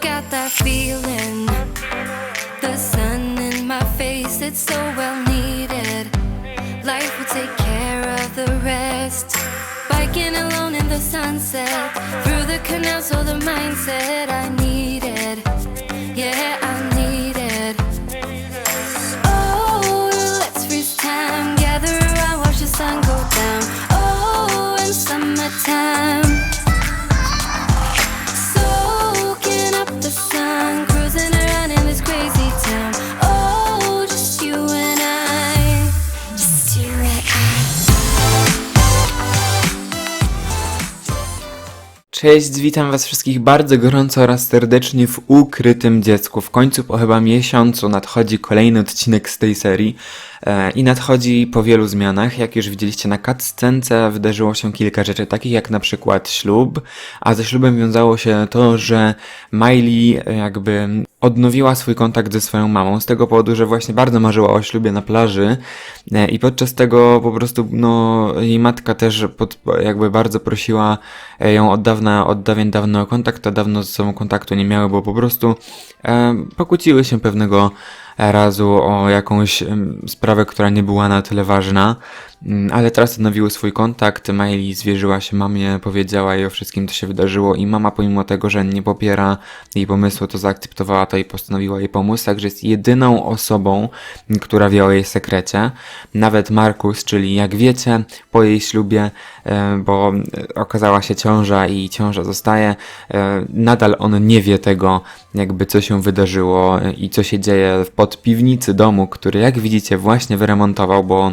got that feeling. The sun in my face, it's so well needed. Life will take care of the rest. Biking alone in the sunset, through the canal, so the mindset I needed. Yeah, I needed. Oh, let's freeze time, gather around, watch the sun go down. Oh, in summertime. Cześć, witam was wszystkich bardzo gorąco oraz serdecznie w Ukrytym Dziecku. W końcu po chyba miesiącu nadchodzi kolejny odcinek z tej serii e, i nadchodzi po wielu zmianach. Jak już widzieliście na cutscence wydarzyło się kilka rzeczy, takich jak na przykład ślub, a ze ślubem wiązało się to, że Miley jakby odnowiła swój kontakt ze swoją mamą z tego powodu, że właśnie bardzo marzyła o ślubie na plaży e, i podczas tego po prostu no jej matka też pod, jakby bardzo prosiła e, ją od dawna, od dawien dawno o kontakt, a dawno ze sobą kontaktu nie miały, bo po prostu e, pokłóciły się pewnego razu o jakąś sprawę, która nie była na tyle ważna, Mm, ale teraz odnowiły swój kontakt. Miley zwierzyła się mamie, powiedziała jej o wszystkim, co się wydarzyło i mama pomimo tego, że nie popiera jej pomysłu, to zaakceptowała to i postanowiła jej pomóc, także jest jedyną osobą, która wie o jej sekrecie. Nawet Markus, czyli jak wiecie, po jej ślubie, e, bo okazała się ciąża i ciąża zostaje, e, nadal on nie wie tego, jakby co się wydarzyło i co się dzieje pod piwnicy domu, który jak widzicie właśnie wyremontował, bo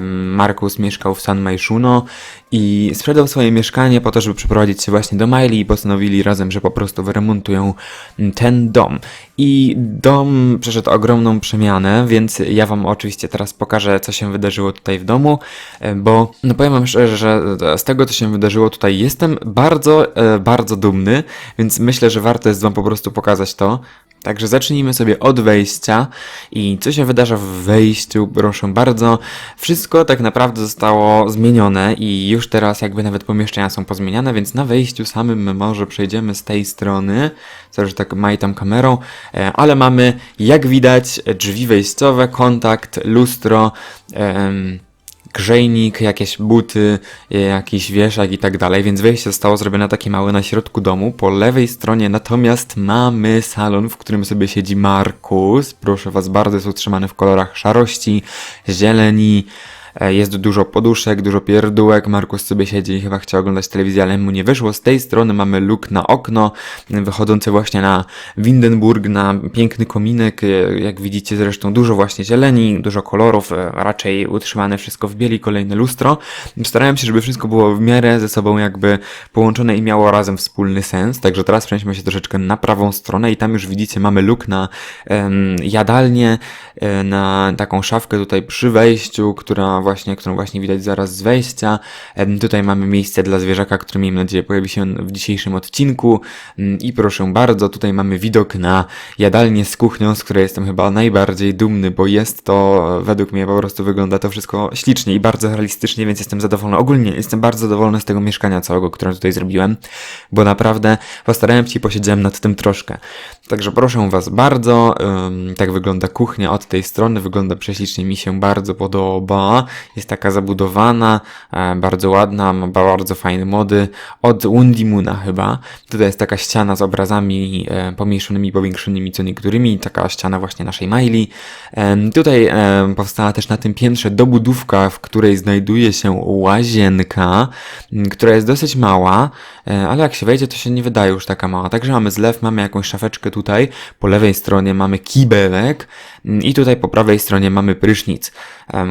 Markus mieszkał w San Maishuno i sprzedał swoje mieszkanie po to, żeby przeprowadzić się właśnie do Miley i postanowili razem, że po prostu wyremontują mm, ten dom. I dom przeszedł ogromną przemianę, więc ja wam oczywiście teraz pokażę, co się wydarzyło tutaj w domu, e, bo no powiem wam szczerze, że z tego, co się wydarzyło tutaj, jestem bardzo, e, bardzo dumny, więc myślę, że warto jest wam po prostu pokazać to. Także zacznijmy sobie od wejścia. I co się wydarza w wejściu, proszę bardzo. Wszystko tak naprawdę zostało zmienione i już teraz jakby nawet pomieszczenia są pozmieniane, więc na wejściu samym może przejdziemy z tej strony, co że tak majtam kamerą, e, ale mamy jak widać drzwi wejściowe, kontakt, lustro, em, grzejnik, jakieś buty, jakiś wieszak i tak dalej, więc wejście zostało zrobione takie małe na środku domu. Po lewej stronie natomiast mamy salon, w którym sobie siedzi Markus. Proszę was bardzo, jest utrzymany w kolorach szarości, zieleni. E, Jest dużo poduszek, dużo pierdółek. Markus sobie siedzi i chyba chciał oglądać telewizję, ale mu nie wyszło. Z tej strony mamy luk na okno, wychodzący właśnie na Windenburg, na piękny kominek. E, Jak widzicie zresztą dużo właśnie zieleni, dużo kolorów, e, raczej utrzymane wszystko w bieli, kolejne lustro. Starałem się, żeby wszystko było w miarę ze sobą jakby połączone i miało razem wspólny sens. Także teraz przenieśmy się troszeczkę na prawą stronę i tam już widzicie mamy luk na em, jadalnię, na taką szafkę tutaj przy wejściu, która właśnie, którą właśnie widać zaraz z wejścia. Tutaj mamy miejsce dla zwierzaka, który miejmy nadzieję pojawi się w dzisiejszym odcinku. I proszę bardzo, tutaj mamy widok na jadalnię z kuchnią, z której jestem chyba najbardziej dumny, bo jest to, według mnie po prostu wygląda to wszystko ślicznie i bardzo realistycznie, więc jestem zadowolony. Ogólnie jestem bardzo zadowolony z tego mieszkania całego, które tutaj zrobiłem, bo naprawdę postarałem się i posiedziałem nad tym troszkę. Także proszę Was bardzo, tak wygląda kuchnia od tej strony, wygląda prześlicznie, mi się bardzo podoba. Jest taka zabudowana, e, bardzo ładna, ma bardzo fajne mody. Od Wundimuna chyba. Tutaj jest taka ściana z obrazami e, pomniejszonymi, powiększonymi co niektórymi, taka ściana właśnie naszej. Em, Tutaj powstała też na tym piętrze dobudówka, w której znajduje się łazienka, która jest dosyć mała, e, ale jak się wejdzie, to się nie wydaje już taka mała. Także mamy zlew, mamy jakąś szafeczkę tutaj, po lewej stronie mamy kibelek mm, i tutaj po prawej stronie mamy prysznic.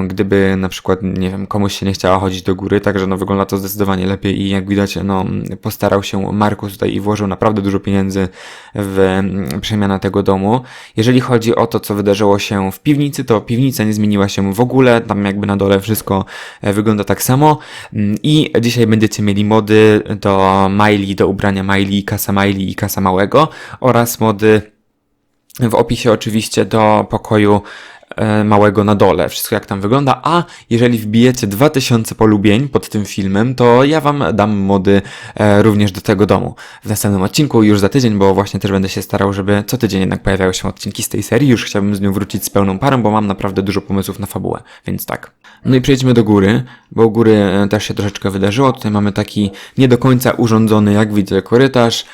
Gdyby na przykład, nie wiem, komuś się nie chciało chodzić do góry, także no wygląda to zdecydowanie lepiej i jak widać, no postarał się Markus tutaj i włożył naprawdę dużo pieniędzy w mm, przemianę tego domu. Jeżeli chodzi o to, co wydarzyło się w piwnicy, to piwnica nie zmieniła się w ogóle, tam jakby na dole wszystko e, wygląda tak samo Mm, i dzisiaj będziecie mieli mody do Miley, do ubrania Miley, kasa Miley i kasa małego oraz mody w opisie oczywiście do pokoju e, małego na dole, wszystko jak tam wygląda, a jeżeli wbijecie 2000 polubień pod tym filmem, to ja wam dam mody e, również do tego domu. W następnym odcinku już za tydzień, bo właśnie też będę się starał, żeby co tydzień jednak pojawiały się odcinki z tej serii, już chciałbym z nią wrócić z pełną parą, bo mam naprawdę dużo pomysłów na fabułę, więc tak. No i przejdźmy do góry, bo u góry e, też się troszeczkę wydarzyło, tutaj mamy taki nie do końca urządzony, jak widzę, korytarz,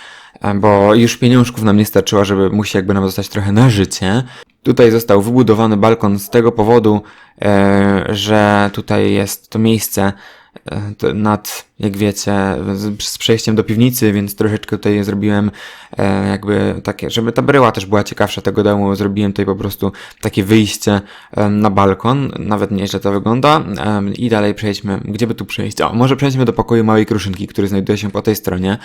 bo już pieniążków nam nie starczyło, żeby musi jakby nam zostać trochę na życie. Tutaj został wybudowany balkon z tego powodu, e, że tutaj jest to miejsce e, nad, jak wiecie, z, z przejściem do piwnicy, więc troszeczkę tutaj zrobiłem e, jakby takie, żeby ta bryła też była ciekawsza tego domu, zrobiłem tutaj po prostu takie wyjście e, na balkon, nawet nieźle to wygląda. E, i dalej przejdźmy, gdzie by tu przejść? O, może przejdźmy do pokoju małej kruszynki, który znajduje się po tej stronie,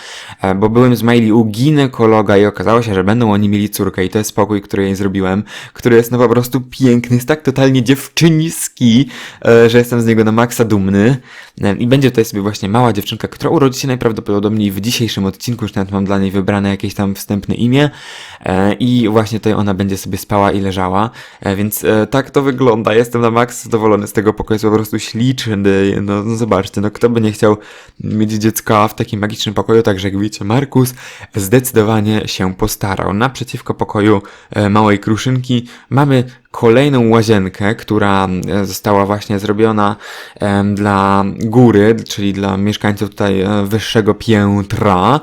e, bo byłem z Miley u ginekologa i okazało się, że będą oni mieli córkę i to jest pokój, który jej zrobiłem, który jest no po prostu piękny, jest tak totalnie dziewczyniski, e, że jestem z niego na maksa dumny. E, i będzie tutaj sobie właśnie mała dziewczynka, która urodzi się najprawdopodobniej w dzisiejszym odcinku, już nawet mam dla niej wybrane jakieś tam wstępne imię e, i właśnie tutaj ona będzie sobie spała i leżała, e, więc e, tak to wygląda, jestem na maks zadowolony z tego pokoju, jest po prostu śliczny, no, no zobaczcie, no kto by nie chciał mieć dziecka w takim magicznym pokoju, także jak widzicie Markus zdecydowanie się postarał. Naprzeciwko pokoju małej kruszynki mamy kolejną łazienkę, która została właśnie zrobiona dla góry, czyli dla mieszkańców tutaj e, wyższego piętra.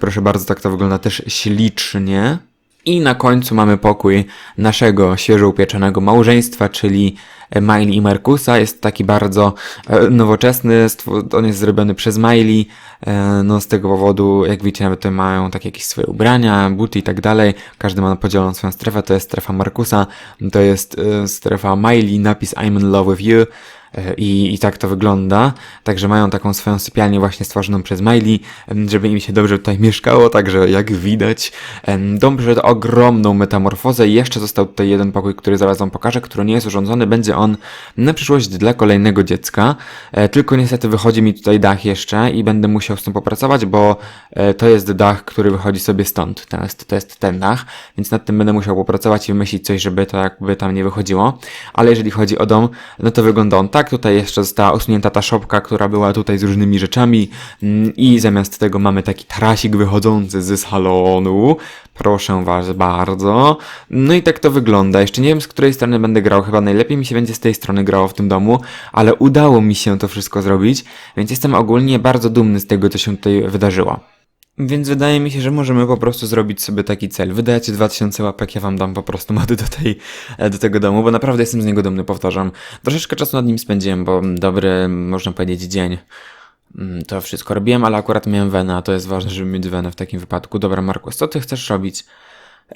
Proszę bardzo, tak to wygląda też ślicznie. I na końcu mamy pokój naszego świeżo upieczonego małżeństwa, czyli Miley i Markusa. Jest taki bardzo e, nowoczesny, on jest zrobiony przez Miley. E, no z tego powodu, jak widzicie, nawet tutaj mają takie jakieś swoje ubrania, buty i tak dalej. Każdy ma podzieloną swoją strefę. To jest strefa Markusa, to jest strefa Miley, napis I'm in love with you. I, I tak to wygląda. Także mają taką swoją sypialnię właśnie stworzoną przez Miley, żeby im się dobrze tutaj mieszkało, także jak widać, dom przeszedł ogromną metamorfozę jeszcze został tutaj jeden pokój, który zaraz wam pokażę, który nie jest urządzony. Będzie on na przyszłość dla kolejnego dziecka. E, tylko niestety wychodzi mi tutaj dach jeszcze i będę musiał z tym popracować, bo e, to jest dach, który wychodzi sobie stąd. To jest, to jest ten dach, więc nad tym będę musiał popracować i wymyślić coś, żeby to jakby tam nie wychodziło. Ale jeżeli chodzi o dom, no to wygląda on tak. Tutaj jeszcze została usunięta ta szopka, która była tutaj z różnymi rzeczami mm, i zamiast tego mamy taki tarasik wychodzący z salonu. Proszę was bardzo. No i tak to wygląda. Jeszcze nie wiem, z której strony będę grał. Chyba najlepiej mi się będzie z tej strony grało w tym domu, ale udało mi się to wszystko zrobić, więc jestem ogólnie bardzo dumny z tego, co się tutaj wydarzyło. Więc wydaje mi się, że możemy po prostu zrobić sobie taki cel. Wydajecie 2000 łapek, ja wam dam po prostu mody do, tej, do tego domu, bo naprawdę jestem z niego dumny, powtarzam. Troszeczkę czasu nad nim spędziłem, bo dobry, można powiedzieć, dzień. Mm, To wszystko robiłem, ale akurat miałem wenę, a to jest ważne, żeby mieć wenę w takim wypadku. Dobra, Markus, co ty chcesz robić?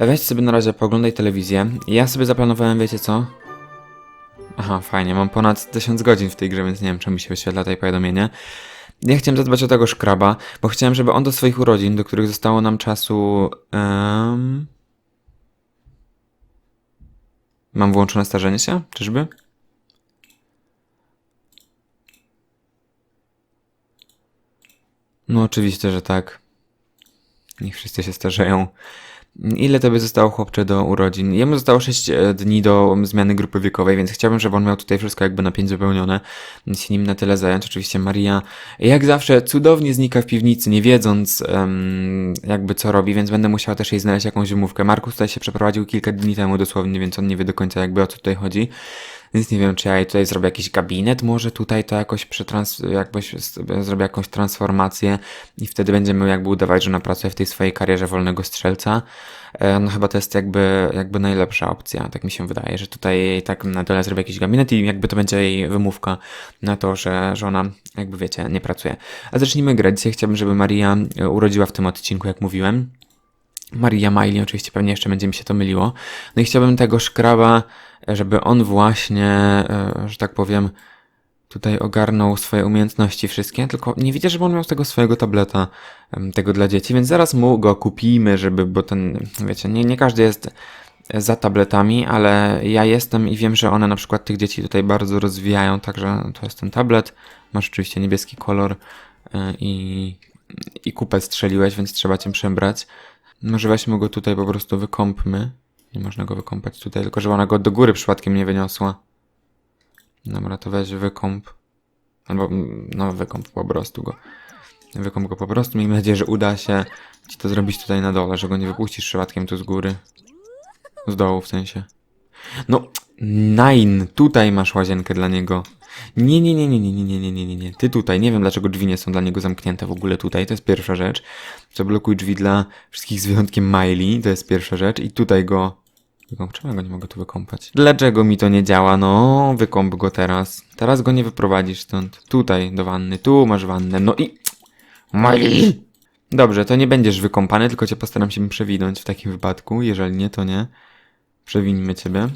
Weź sobie na razie, pooglądaj telewizję. Ja sobie zaplanowałem, wiecie co? Aha, fajnie, mam ponad 1000 godzin w tej grze, więc nie wiem, czemu mi się wyświetla tutaj powiadomienie. Ja chciałem zadbać o tego szkraba, bo chciałem, żeby on do swoich urodzin, do których zostało nam czasu... em, Mam włączone starzenie się? Czyżby? No oczywiście, że tak. Niech wszyscy się starzeją. Ile tobie zostało chłopcze do urodzin? Jemu zostało 6 dni do zmiany grupy wiekowej, więc chciałbym, żeby on miał tutaj wszystko jakby na 5 wypełnione. Się nim na tyle zająć. Oczywiście Maria, jak zawsze, cudownie znika w piwnicy, nie wiedząc em, jakby co robi, więc będę musiała też jej znaleźć jakąś wymówkę. Markus tutaj się przeprowadził kilka dni temu dosłownie, więc on nie wie do końca jakby o co tutaj chodzi. Więc nie wiem, czy ja tutaj zrobię jakiś gabinet, może tutaj to jakoś przetrans... jakbyś zrobię jakąś transformację i wtedy będziemy jakby udawać, że ona pracuje w tej swojej karierze wolnego strzelca. E, No chyba to jest jakby, jakby najlepsza opcja, tak mi się wydaje, że tutaj tak na tyle zrobię jakiś gabinet i jakby to będzie jej wymówka na to, że, że ona jakby wiecie, nie pracuje. A zacznijmy grać. Dzisiaj chciałbym, żeby Maria e, urodziła w tym odcinku, jak mówiłem. Maria Miley, oczywiście pewnie jeszcze będzie mi się to myliło. No i chciałbym tego szkraba, żeby on właśnie, e, że tak powiem, tutaj ogarnął swoje umiejętności wszystkie, tylko nie widzę, żeby on miał z tego swojego tableta, tego dla dzieci, więc zaraz mu go kupimy, żeby, bo ten, wiecie, nie, nie każdy jest za tabletami, ale ja jestem i wiem, że one na przykład tych dzieci tutaj bardzo rozwijają, także to jest ten tablet, masz oczywiście niebieski kolor e, i, i kupę strzeliłeś, więc trzeba cię przebrać. Może weźmy go tutaj po prostu wykąpmy Nie można go wykąpać tutaj, tylko żeby ona go do góry przypadkiem nie wyniosła. Dobra, to weź wykąp. Albo, mm, no wykąp po prostu go. Wykąp go po prostu. Miejmy nadzieję, że uda się ci to zrobić tutaj na dole, że go nie wypuścisz przypadkiem tu z góry. Z dołu w sensie. No, Nine, tutaj masz łazienkę dla niego. Nie, nie, nie, nie, nie, nie, nie, nie, nie, nie. Ty tutaj. Nie wiem, dlaczego drzwi nie są dla niego zamknięte w ogóle tutaj. To jest pierwsza rzecz. Zablokuj drzwi dla wszystkich z wyjątkiem Miley. To jest pierwsza rzecz. I tutaj go... Wykąp... Czemu ja go nie mogę tu wykąpać? Dlaczego mi to nie działa? No, wykąp go teraz. Teraz go nie wyprowadzisz stąd. Tutaj do wanny. Tu masz wannę. No i... Miley! Dobrze, to nie będziesz wykąpany, tylko cię postaram się przewinąć w takim wypadku. Jeżeli nie, to nie. Przewińmy ciebie.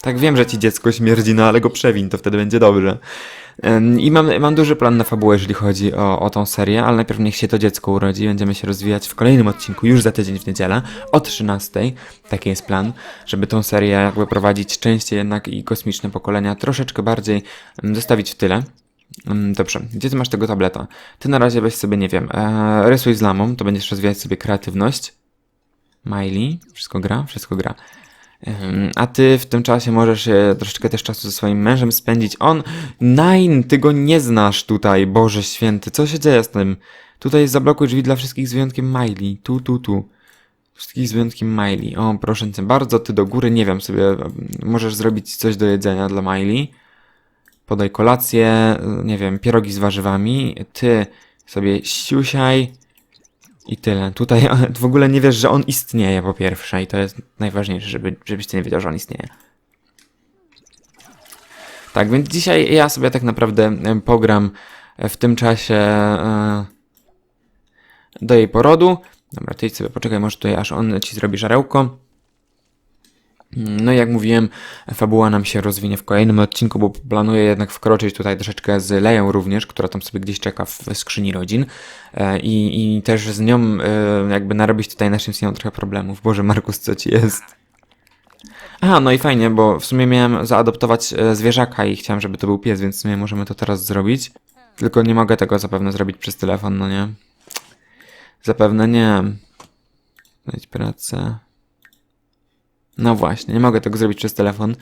Tak wiem, że ci dziecko śmierdzi, no ale go przewiń, to wtedy będzie dobrze. I mam, mam duży plan na fabułę, jeżeli chodzi o, o tą serię, ale najpierw niech się to dziecko urodzi. Będziemy się rozwijać w kolejnym odcinku, już za tydzień w niedzielę, o 13. Taki jest plan, żeby tą serię jakby prowadzić częściej jednak i kosmiczne pokolenia troszeczkę bardziej zostawić w tyle. Dobrze, gdzie ty masz tego tableta? Ty na razie weź sobie, nie wiem, e, rysuj z lamą, to będziesz rozwijać sobie kreatywność. Miley, wszystko gra? Wszystko gra. Ym, A ty w tym czasie możesz e, troszeczkę też czasu ze swoim mężem spędzić. On, Nine, ty go nie znasz tutaj, Boże Święty, co się dzieje z tym? Tutaj zablokuj drzwi dla wszystkich z wyjątkiem Miley, tu, tu, tu. Wszystkich z wyjątkiem Miley. O, proszę cię bardzo, ty do góry, nie wiem sobie, możesz zrobić coś do jedzenia dla Miley. Podaj kolację, nie wiem, pierogi z warzywami. Ty sobie siusiaj. I tyle. Tutaj w ogóle nie wiesz, że on istnieje po pierwsze i to jest najważniejsze, żeby, żebyś ty nie wiedział, że on istnieje. Tak, więc dzisiaj ja sobie tak naprawdę pogram w tym czasie e, do jej porodu. Dobra, ty sobie poczekaj, może tutaj aż on ci zrobi żarełko. No i jak mówiłem, fabuła nam się rozwinie w kolejnym odcinku, bo planuję jednak wkroczyć tutaj troszeczkę z Leją również, która tam sobie gdzieś czeka w skrzyni rodzin E, i, i też z nią e, jakby narobić tutaj naszym synom trochę problemów. Boże, Markus, co ci jest? Aha, no i fajnie, bo w sumie miałem zaadoptować e, zwierzaka i chciałem, żeby to był pies, więc w sumie możemy to teraz zrobić. Tylko nie mogę tego zapewne zrobić przez telefon, no nie? Zapewne nie. Znajdź pracę. No właśnie, nie mogę tego zrobić przez telefon,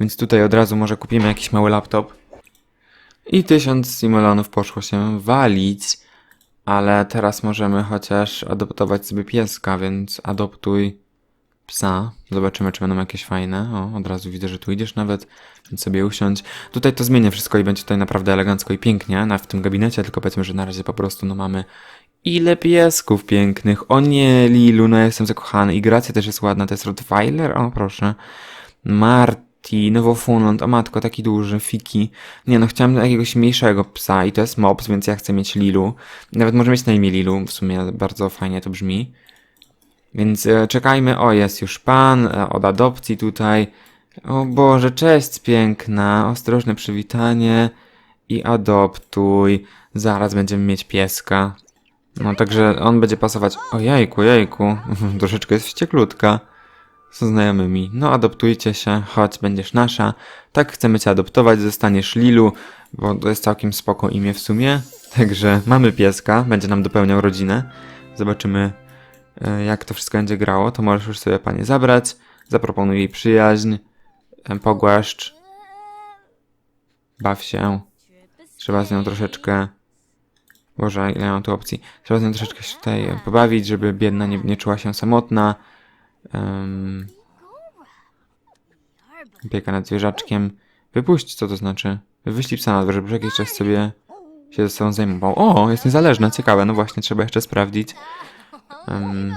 więc tutaj od razu może kupimy jakiś mały laptop. I tysiąc simulonów poszło się walić, ale teraz możemy chociaż adoptować sobie pieska, więc adoptuj psa. Zobaczymy, czy będą jakieś fajne. O, od razu widzę, że tu idziesz nawet, więc sobie usiądź. Tutaj to zmienię wszystko i będzie tutaj naprawdę elegancko i pięknie na, w tym gabinecie, tylko powiedzmy, że na razie po prostu no mamy ile piesków pięknych. O nie, Lilu, no jestem zakochany. I Gracja też jest ładna, to jest Rottweiler, o proszę. Marty, Nowofunland, o matko, taki duży, Fiki. Nie no, chciałem jakiegoś mniejszego psa i to jest Mops, więc ja chcę mieć Lilu. Nawet może mieć na imię Lilu, w sumie bardzo fajnie to brzmi. Więc e, czekajmy. O, jest już pan e, od adopcji tutaj. O Boże, cześć piękna. Ostrożne przywitanie i adoptuj. Zaraz będziemy mieć pieska. No także on będzie pasować. O jajku, jajku. Troszeczkę jest wścieklutka. Z znajomymi. No adoptujcie się, chodź, będziesz nasza. Tak chcemy cię adoptować, zostaniesz Lilu, bo to jest całkiem spoko imię w sumie. Także mamy pieska, będzie nam dopełniał rodzinę. Zobaczymy e, jak to wszystko będzie grało, to możesz już sobie panie zabrać. Zaproponuj jej przyjaźń, e, pogłaszcz, baw się. Trzeba z nią troszeczkę. Boże, ile mam tu opcji. Trzeba z nią troszeczkę się tutaj e, pobawić, żeby biedna nie, nie czuła się samotna. Um, opieka nad zwierzaczkiem. Wypuść, co to znaczy? Wyślij psa na dwór, żeby jakiś czas sobie się ze sobą zajmował. O, jest niezależna, ciekawe. No właśnie, trzeba jeszcze sprawdzić. Um,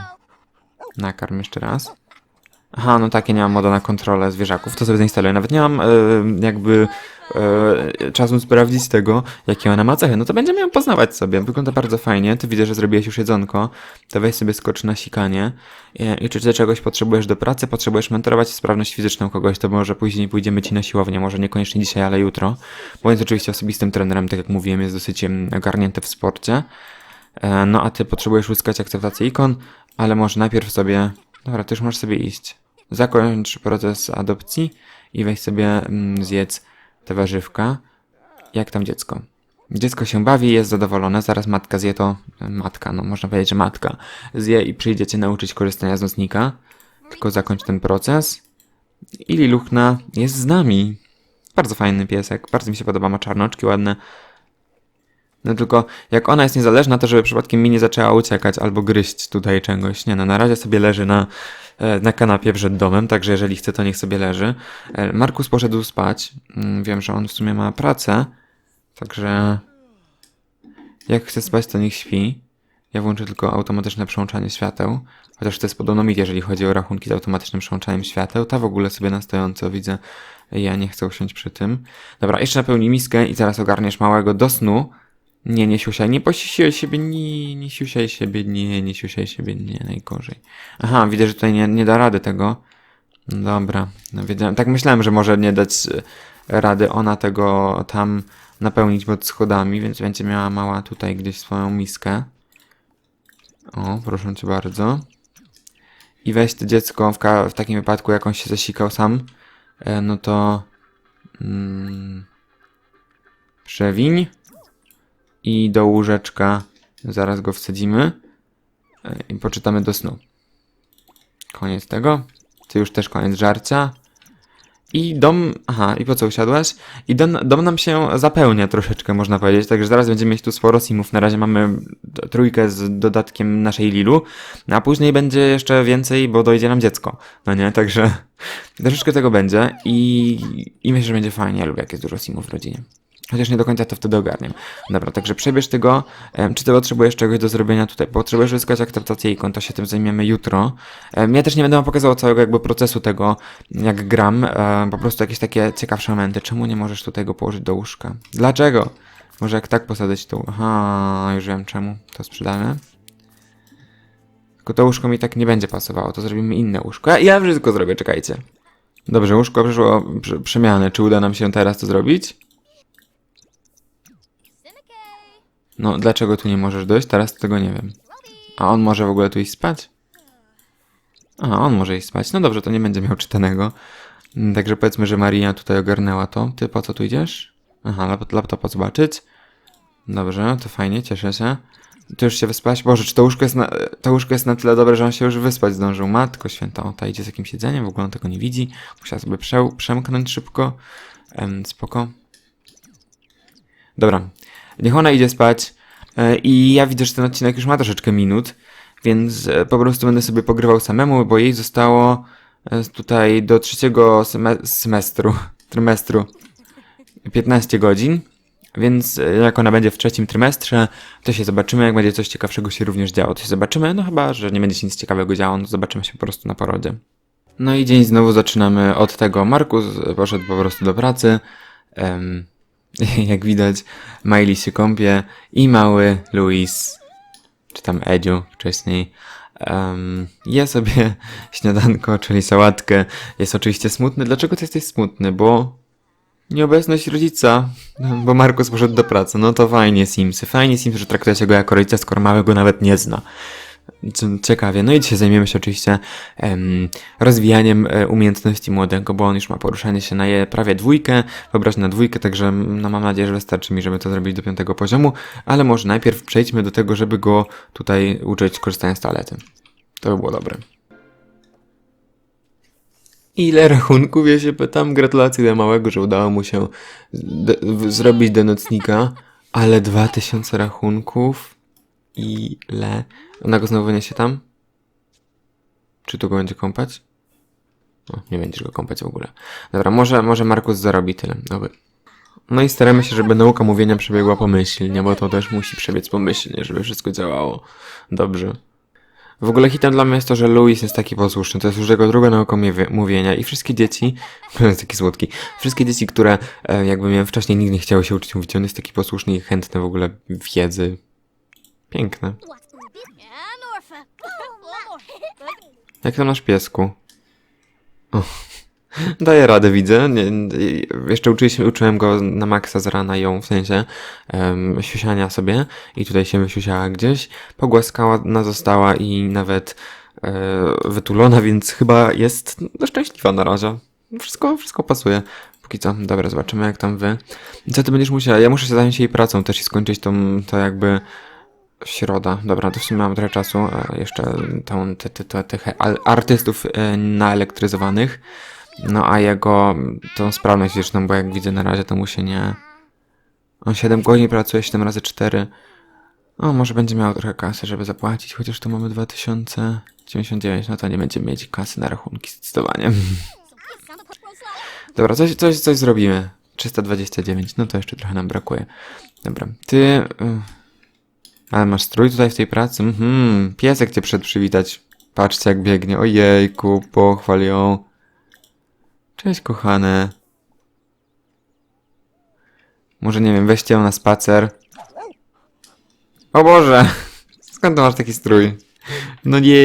nakarm jeszcze raz. Aha, no takie nie mam moda na kontrolę zwierzaków, to sobie zainstaluję. Nawet nie mam e, jakby e, czasu sprawdzić tego, jakie ona ma cechy. No to będziemy ją poznawać sobie. Wygląda bardzo fajnie. Ty widzę, że zrobiłeś już jedzonko. To weź sobie skocz na sikanie. I, i czy ty czegoś potrzebujesz do pracy? Potrzebujesz mentorować sprawność fizyczną kogoś, to może później pójdziemy ci na siłownię. Może niekoniecznie dzisiaj, ale jutro. Bo jest oczywiście osobistym trenerem, tak jak mówiłem, jest dosyć em, ogarnięty w sporcie. E, no a ty potrzebujesz uzyskać akceptację ikon, ale może najpierw sobie... Dobra, ty już możesz sobie iść. Zakończ proces adopcji i weź sobie mm, zjedz te warzywka. Jak tam dziecko? Dziecko się bawi, jest zadowolone, zaraz matka zje to, matka, no można powiedzieć, że matka zje i przyjdzie cię nauczyć korzystania z nocnika. tylko zakończ ten proces. I Liluchna jest z nami. Bardzo fajny piesek, bardzo mi się podoba, ma czarnoczki ładne. No tylko jak ona jest niezależna, to żeby przypadkiem mi nie zaczęła uciekać albo gryźć tutaj czegoś. Nie no, na razie sobie leży na, na kanapie przed domem, także jeżeli chce, to niech sobie leży. E, Markus poszedł spać. Mm, Wiem, że on w sumie ma pracę, także jak chce spać, to niech śpi. Ja włączę tylko automatyczne przełączanie świateł. Chociaż to jest podobno mit, jeżeli chodzi o rachunki z automatycznym przełączaniem świateł. Ta w ogóle sobie na stojąco widzę. Ja nie chcę usiąść przy tym. Dobra, jeszcze napełnij miskę i zaraz ogarniesz małego do snu. Nie, nie siusiaj, nie posiusiaj siebie, nie, nie siusiaj siebie, nie, nie siusiaj siebie, nie, najgorzej. Aha, widzę, że tutaj nie, nie da rady tego. No Dobra, no wiedziałem, tak myślałem, że może nie dać e, rady ona tego tam napełnić pod schodami, więc będzie miała mała tutaj gdzieś swoją miskę. O, proszę cię bardzo. I weź to dziecko w, w takim wypadku, jak on się zasikał sam, e, no to mm, przewiń i do łóżeczka zaraz go wsadzimy e, i poczytamy do snu. Koniec tego. To już też koniec żarcia. I dom. Aha, i po co usiadłaś? I dom, dom nam się zapełnia troszeczkę, można powiedzieć. Także zaraz będziemy mieć tu sporo simów. Na razie mamy trójkę z dodatkiem naszej Lilu. A później będzie jeszcze więcej, bo dojdzie nam dziecko. No nie, także troszeczkę tego będzie. I, i myślę, że będzie fajnie. Ja lubię, jak jest dużo simów w rodzinie. Chociaż nie do końca to wtedy ogarniam. Dobra, także przebierz tego. Czy ty potrzebujesz czegoś do zrobienia tutaj? Potrzebujesz uzyskać akceptację ikon, to się tym zajmiemy jutro. Ja też nie będę wam pokazywał całego jakby procesu tego, jak gram. Po prostu jakieś takie ciekawsze momenty. Czemu nie możesz tutaj go położyć do łóżka? Dlaczego? Może jak tak posadzić tu? Aha, już wiem czemu. To sprzedamy. Tylko to łóżko mi tak nie będzie pasowało, to zrobimy inne łóżko. Ja, ja wszystko zrobię, czekajcie. Dobrze, łóżko przyszło przy, przemiany. Czy uda nam się teraz to zrobić? No, dlaczego tu nie możesz dojść? Teraz tego nie wiem. A on może w ogóle tu iść spać? A, on może iść spać. No dobrze, to nie będzie miał czytanego. Także powiedzmy, że Maria tutaj ogarnęła to. Ty po co tu idziesz? Aha, lap- laptopa zobaczyć. Dobrze, to fajnie, cieszę się. Ty już się wyspałaś? Boże, czy to łóżko jest na, to łóżko jest na tyle dobre, że on się już wyspać zdążył? Matko święta, o, ta idzie z jakimś jedzeniem, w ogóle on tego nie widzi. Musiała sobie prze, przemknąć szybko. Spoko. Dobra, niech ona idzie spać. E, I ja widzę, że ten odcinek już ma troszeczkę minut, więc e, po prostu będę sobie pogrywał samemu, bo jej zostało e, tutaj do trzeciego seme- semestru, trymestru 15 godzin. Więc jak ona będzie w trzecim trymestrze, to się zobaczymy. Jak będzie coś ciekawszego się również działo, to się zobaczymy. No chyba, że nie będzie się nic ciekawego działo, no zobaczymy się po prostu na porodzie. No i dzień znowu zaczynamy od tego. Markus poszedł po prostu do pracy. Em, jak widać, Miley się kąpie i mały Louis, czy tam Edziu wcześniej, um, je sobie śniadanko, czyli sałatkę. Jest oczywiście smutny. Dlaczego ty jesteś smutny? Bo nieobecność rodzica, bo Markus poszedł do pracy. No to fajnie Simsy, fajnie Simsy, że traktujecie go jako rodzica, skoro mały go nawet nie zna. Ciekawie. No i dzisiaj zajmiemy się oczywiście em, rozwijaniem e, umiejętności młodego, bo on już ma poruszanie się na je prawie dwójkę, wyobraź na dwójkę, także mm, no, mam nadzieję, że wystarczy mi, żeby to zrobić do piątego poziomu, ale może najpierw przejdźmy do tego, żeby go tutaj uczyć korzystania z toalety. To by było dobre. Ile rachunków, ja się pytam. Gratulacje dla małego, że udało mu się zrobić do nocnika, ale 2000 rachunków. Ile? Ona go znowu niesie tam? Czy tu go będzie kąpać? O, nie będziesz go kąpać w ogóle. Dobra, może, może Markus zarobi tyle. Dobra. No i staramy się, żeby nauka mówienia przebiegła pomyślnie, bo to też musi przebiec pomyślnie, żeby wszystko działało dobrze. W ogóle hitem dla mnie jest to, że Louis jest taki posłuszny. To jest już jego druga nauka mówienia i wszystkie dzieci, jest taki słodki, wszystkie dzieci, które e, jakby miałem wcześniej nigdy nie chciały się uczyć mówić, on jest taki posłuszny i chętny w ogóle wiedzy. Piękne. Jak tam nasz piesku? O. Daje radę, widzę. Nie, jeszcze uczyliśmy, uczyłem go na maksa z rana ją, w sensie um, siusiania sobie i tutaj się wysiusiała gdzieś. Pogłaskała, na została i nawet e, wytulona, więc chyba jest no, szczęśliwa na razie. Wszystko, wszystko pasuje. Póki co, dobra, zobaczymy jak tam wy. Co ty będziesz musiała? Ja muszę się zająć jej pracą też i skończyć tą, to jakby Środa. Dobra, to w sumie mam trochę czasu. E, jeszcze tą, te, te, tych artystów e, naelektryzowanych. No a jego tą sprawność fizyczną, bo jak widzę na razie to mu się nie... On 7 godzin pracuje, 7 razy 4. O, może będzie miał trochę kasy, żeby zapłacić, chociaż tu mamy 2099, no to nie będziemy mieć kasy na rachunki zdecydowanie. Dobra, coś, coś, coś zrobimy. 329, no to jeszcze trochę nam brakuje. Dobra, ty... Ale masz strój tutaj w tej pracy? Mhm, piesek cię przed przywitać. Patrzcie jak biegnie. Ojejku, pochwal ją. Cześć kochane. Może nie wiem, weźcie ją na spacer. O Boże! Skąd masz taki strój? No nie,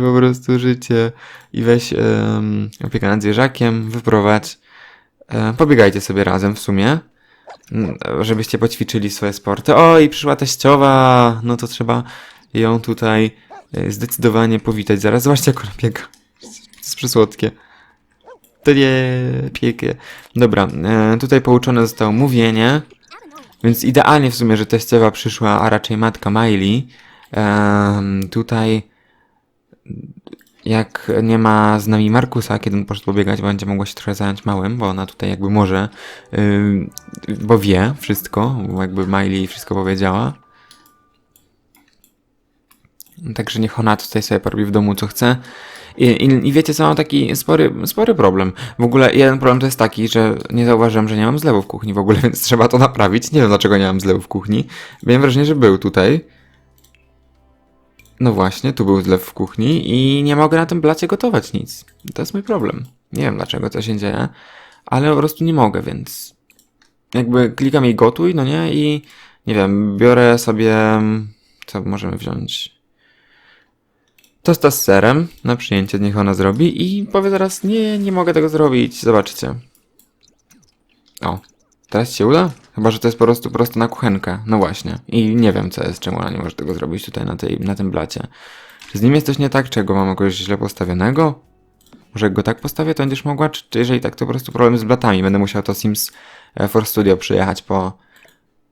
po prostu życie. I weź um, opiekę nad zwierzakiem, wyprowadź. E, pobiegajcie sobie razem w sumie, żebyście poćwiczyli swoje sporty. Oj, przyszła teściowa! No to trzeba ją tutaj e, zdecydowanie powitać. Zaraz zobaczcie, jak ona biega. Jest przysłodkie. To nie piekie. Dobra, e, tutaj pouczone zostało mówienie, więc idealnie w sumie, że teściowa przyszła, a raczej matka Miley. Tutaj jak nie ma z nami Markusa, kiedy on poszedł pobiegać, będzie mogła się trochę zająć małym, bo ona tutaj jakby może, ym, bo wie wszystko, bo jakby Miley wszystko powiedziała. Także niech ona tutaj sobie porobi w domu co chce. I, i, I wiecie co, mam taki spory, spory problem. W ogóle jeden problem to jest taki, że nie zauważyłem, że nie mam zlewu w kuchni w ogóle, więc trzeba to naprawić. Nie wiem dlaczego nie mam zlewu w kuchni. Miałem wrażenie, że był tutaj. No właśnie, tu był zlew w kuchni i nie mogę na tym blacie gotować nic. To jest mój problem. Nie wiem dlaczego to się dzieje, ale po prostu nie mogę, więc jakby klikam i gotuj, no nie? I nie wiem, biorę sobie, co możemy wziąć? Tosta z serem na przyjęcie, niech ona zrobi i powie zaraz, nie, nie mogę tego zrobić, zobaczcie. O, teraz się uda? Chyba, że to jest po prostu prosto na kuchenkę. No właśnie. I nie wiem, co jest, czemu ona nie może tego zrobić tutaj na, tej, na tym blacie. Czy z nim jest coś nie tak? Czy go mam jakoś źle postawionego? Może jak go tak postawię, to będziesz mogła? Czy, czy jeżeli tak, to po prostu problem z blatami. Będę musiał to Sims e, for Studio przyjechać po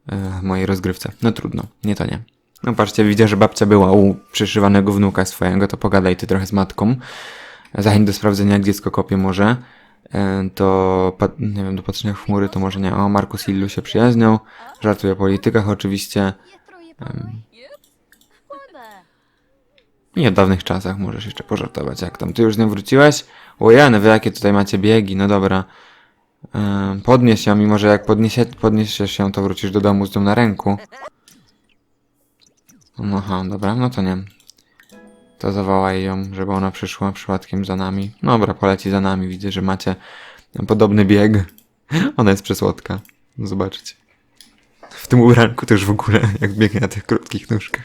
e, mojej rozgrywce. No trudno, nie to nie. No patrzcie, widzę, że babcia była u przyszywanego wnuka swojego, to pogadaj ty trochę z matką. Zachęć do sprawdzenia, jak dziecko kopie może. E, To, pa- nie wiem, do patrzenia w chmury to może nie. O, Markus i Illu się przyjaźnią. Żartuje o politykach oczywiście. I o dawnych czasach możesz jeszcze pożartować. Jak tam, ty już z nią wróciłeś? Ojej, wy jakie tutaj macie biegi, no dobra. Em, Podnieś ją, mimo że jak podniesie, podniesiesz ją, to wrócisz do domu z nią na ręku. No aha, dobra, no to nie. To zawołaj ją, żeby ona przyszła przypadkiem za nami. No Dobra, poleci za nami, widzę, że macie podobny bieg. Ona jest przesłodka. Zobaczcie. W tym ubranku też w ogóle, jak biegnie na tych krótkich nóżkach.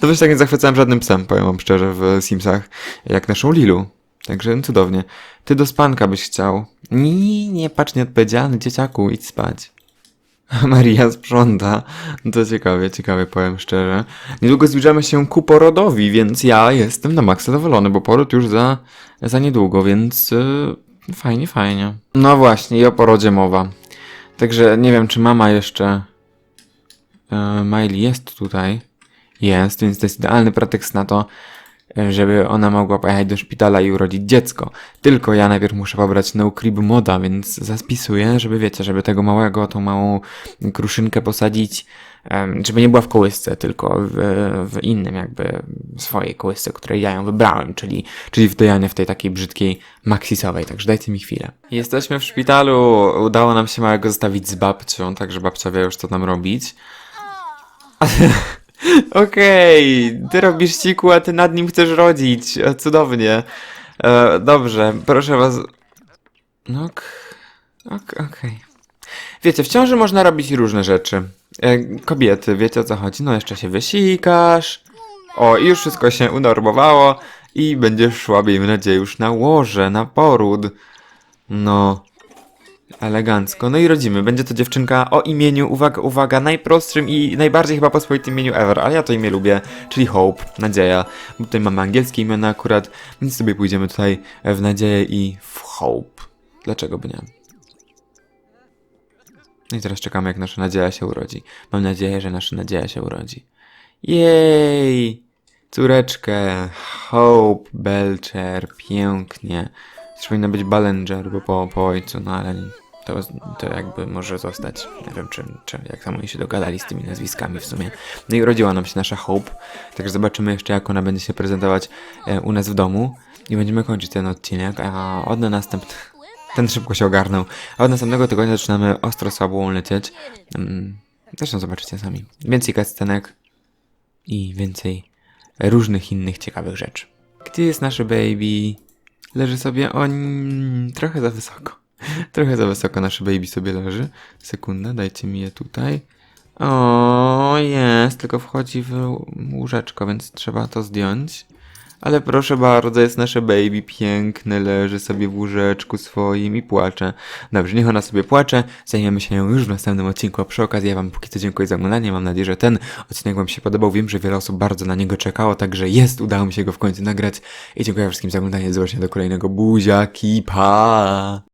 To też tak nie zachwycałem żadnym psem, powiem wam szczerze, w Simsach, jak naszą Lilu. Także no, cudownie. Ty do spanka byś chciał. Nie, nie, patrz, nieodpowiedzialny dzieciaku, idź spać. Maria sprząta. To ciekawie, ciekawie powiem szczerze. Niedługo zbliżamy się ku porodowi, więc ja jestem na maksa zadowolony, bo poród już za, za niedługo, więc yy, fajnie, fajnie. No właśnie, i o porodzie mowa. Także nie wiem, czy mama jeszcze yy, Miley jest tutaj. Jest, więc to jest idealny pretekst na to, żeby ona mogła pojechać do szpitala i urodzić dziecko. Tylko ja najpierw muszę pobrać no crib moda, więc zaspisuję, żeby wiecie, żeby tego małego, tą małą kruszynkę posadzić, żeby nie była w kołysce, tylko w, w innym jakby swojej kołysce, której ja ją wybrałem, czyli, czyli w Dejanie w tej takiej brzydkiej maxisowej, także dajcie mi chwilę. Jesteśmy w szpitalu, udało nam się małego zostawić z babcią, także babcia wie już co tam robić. Okej, ty robisz siku, a ty nad nim chcesz rodzić. E, Cudownie. E, dobrze, proszę was. No, ok. ok- Okej. Wiecie, w ciąży można robić różne rzeczy. E, kobiety, wiecie o co chodzi? No, jeszcze się wysikasz. O, już wszystko się unormowało. I będziesz szła, miejmy nadzieję, już na łoże, na poród. No. Elegancko. No i rodzimy. Będzie to dziewczynka o imieniu, uwaga, uwaga, najprostszym i najbardziej chyba pospolitym imieniu ever, ale ja to imię lubię, czyli Hope, nadzieja. Bo tutaj mamy angielskie imiona akurat, więc sobie pójdziemy tutaj w nadzieję i w Hope. Dlaczego by nie? No i teraz czekamy, jak nasza nadzieja się urodzi. Mam nadzieję, że nasza nadzieja się urodzi. Jej! Córeczkę. Hope Belcher. Pięknie. To powinno być Ballinger, bo po, po ojcu, no ale to, to jakby może zostać. Nie wiem, czy, czy jak tam oni się dogadali z tymi nazwiskami w sumie. No i urodziła nam się nasza Hope. Także zobaczymy jeszcze, jak ona będzie się prezentować e, u nas w domu. I będziemy kończyć ten odcinek, a od następnego... Ten szybko się ogarnął. A od następnego tygodnia zaczynamy ostro słabą lecieć. Mm, Zresztą zobaczycie sami. Więcej cutscenek i więcej różnych innych ciekawych rzeczy. Gdzie jest nasze baby? Leży sobie on trochę za wysoko. Trochę za wysoko nasze baby sobie leży. Sekunda, dajcie mi je tutaj. O, jest, tylko wchodzi w łóżeczko, więc trzeba to zdjąć. Ale proszę bardzo, jest nasze baby piękne, leży sobie w łóżeczku swoim i płacze. Dobrze, niech ona sobie płacze, zajmiemy się nią już w następnym odcinku, a przy okazji ja wam póki co dziękuję za oglądanie, mam nadzieję, że ten odcinek wam się podobał, wiem, że wiele osób bardzo na niego czekało, także jest, udało mi się go w końcu nagrać i dziękuję wszystkim za oglądanie, zobaczenia do kolejnego buziaki, pa!